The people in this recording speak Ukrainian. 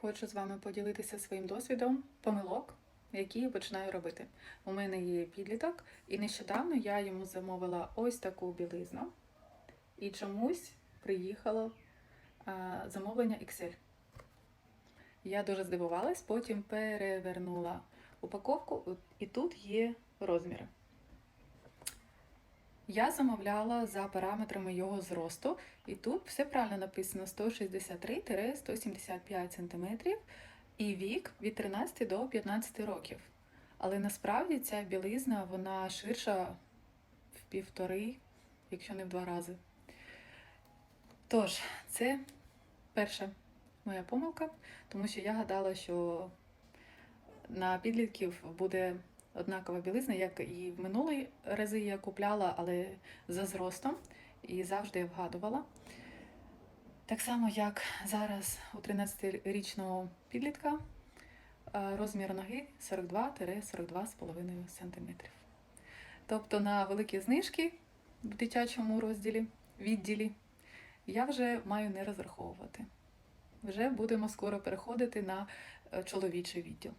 Хочу з вами поділитися своїм досвідом помилок, які починаю робити. У мене є підліток, і нещодавно я йому замовила ось таку білизну, і чомусь приїхало замовлення XL. Я дуже здивувалась, потім перевернула упаковку, і тут є розміри. Я замовляла за параметрами його зросту, і тут все правильно написано 163-175 см і вік від 13 до 15 років. Але насправді ця білизна вона ширша в півтори, якщо не в два рази. Тож, це перша моя помилка, тому що я гадала, що на підлітків буде однакова білизна, як і в минулі рази я купляла, але за зростом і завжди я вгадувала. Так само, як зараз у 13-річного підлітка е, розмір ноги 42-42,5 см. Тобто на великі знижки в дитячому розділі, відділі я вже маю не розраховувати. Вже будемо скоро переходити на е, чоловічий відділ.